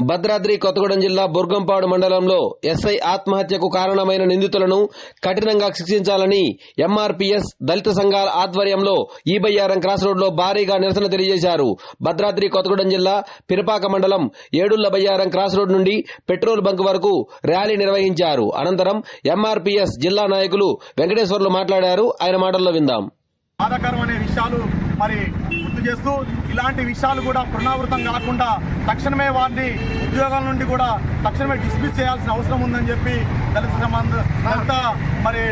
భద్రాద్రి కొత్తగూడెం జిల్లా బుర్గంపాడు మండలంలో ఎస్ఐ ఆత్మహత్యకు కారణమైన నిందితులను కఠినంగా శిక్షించాలని ఎంఆర్పీఎస్ దళిత సంఘాల ఆధ్వర్యంలో ఈ బయ్యారం క్రాస్ రోడ్లో భారీగా నిరసన తెలియజేశారు. భద్రాద్రి కొత్తగూడెం జిల్లా పిరపాక మండలం ఏడుళ్ళ బయ్యారం క్రాస్ రోడ్ నుండి పెట్రోల్ బంక్ వరకు ర్యాలీ నిర్వహించారు. అనంతరం ఎంఆర్పీఎస్ జిల్లా నాయకులు వెంకటేశ్వర్లు మాట్లాడారు. ఆయన మాటల్లో విందాం. బాధాకరమైన విషయాలు మరి గుర్తు చేస్తూ ఇలాంటి విషయాలు కూడా పునరావృతం కాకుండా తక్షణమే వారిని ఉద్యోగాల నుండి కూడా తక్షణమే డిస్మిస్ చేయాల్సిన అవసరం ఉందని చెప్పి దళిత సంబంధ దళిత మరి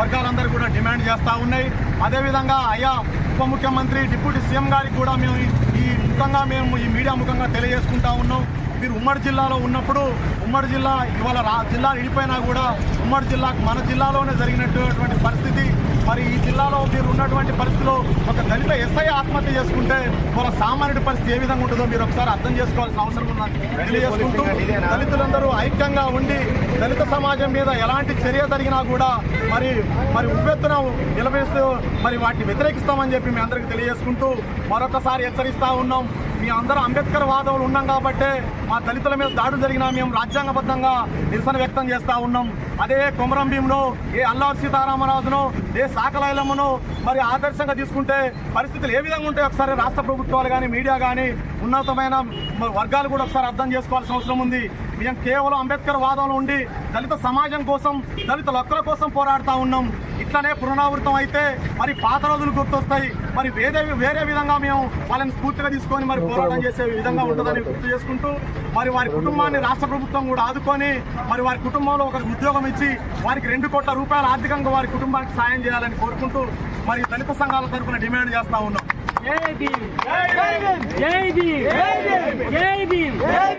వర్గాలందరూ కూడా డిమాండ్ చేస్తూ ఉన్నాయి. అదేవిధంగా అయ్యా ఉప ముఖ్యమంత్రి డిప్యూటీ సీఎం గారికి కూడా మేము ఈ- ముఖంగా మేము ఈ మీడియా ముఖంగా తెలియజేసుకుంటా ఉన్నాం. మీరు ఉమ్మడి జిల్లాలో ఉన్నప్పుడు ఉమ్మడి జిల్లా ఇవాళ రా జిల్లా విడిపోయినా కూడా ఉమ్మడి జిల్లాకు మన జిల్లాలోనే జరిగినటువంటి పరిస్థితి. మరి ఈ జిల్లాలో మీరు ఉన్నటువంటి పరిస్థితిలో ఒక దళిత ఎస్ఐ ఆత్మహత్య చేసుకుంటే వాళ్ళ సామాన్యుడి పరిస్థితి ఏ విధంగా ఉంటుందో మీరు ఒకసారి అర్థం చేసుకోవాల్సిన అవసరం ఉందని తెలియజేసుకుంటూ దళితులందరూ ఐక్యంగా ఉండి దళిత సమాజం మీద ఎలాంటి చర్య జరిగినా కూడా మరి మరి ఉవ్వెత్తున నిలబేస్తూ మరి వాటిని వ్యతిరేకిస్తామని చెప్పి మీ అందరికీ తెలియజేసుకుంటూ మరొకసారి హెచ్చరిస్తా ఉన్నాం. మీ అందరూ అంబేద్కర్ వాదవులు ఉన్నాం కాబట్టే మా దళితుల మీద దాడులు జరిగినా మేము రాజ్యాంగబద్ధంగా నిరసన వ్యక్తం చేస్తా ఉన్నాం. అదే కొమరం భీంలో ఏ అల్లారు సీతారామరాజునో ఏ సాకలైలమ్మను మరి ఆదర్శంగా తీసుకుంటే పరిస్థితులు ఏ విధంగా ఉంటాయి ఒకసారి రాష్ట్ర ప్రభుత్వాలు కానీ మీడియా కానీ ఉన్నతమైన మరి వర్గాలు కూడా ఒకసారి అర్థం చేసుకోవాల్సిన అవసరం ఉంది. మేము కేవలం అంబేద్కర్ వాదంలో ఉండి దళిత సమాజం కోసం దళితుల హక్కుల కోసం పోరాడుతూ ఉన్నాం. ఇట్లనే పునరావృతం అయితే మరి పాత రోజులు గుర్తొస్తాయి. మరి వేరే వేరే విధంగా మేము వాళ్ళని స్ఫూర్తిగా తీసుకొని మరి పోరాటం చేసే విధంగా ఉంటుందని గుర్తు చేసుకుంటూ మరి వారి కుటుంబాన్ని రాష్ట్ర ప్రభుత్వం కూడా ఆదుకొని మరి వారి కుటుంబంలో ఒక ఉద్యోగం ఇచ్చి వారికి రెండు కోట్ల రూపాయలు ఆర్థికంగా వారి కుటుంబానికి సాయం చేయాలని కోరుకుంటూ మరి దళిత సంఘాల తరఫున డిమాండ్ చేస్తా ఉన్నాం.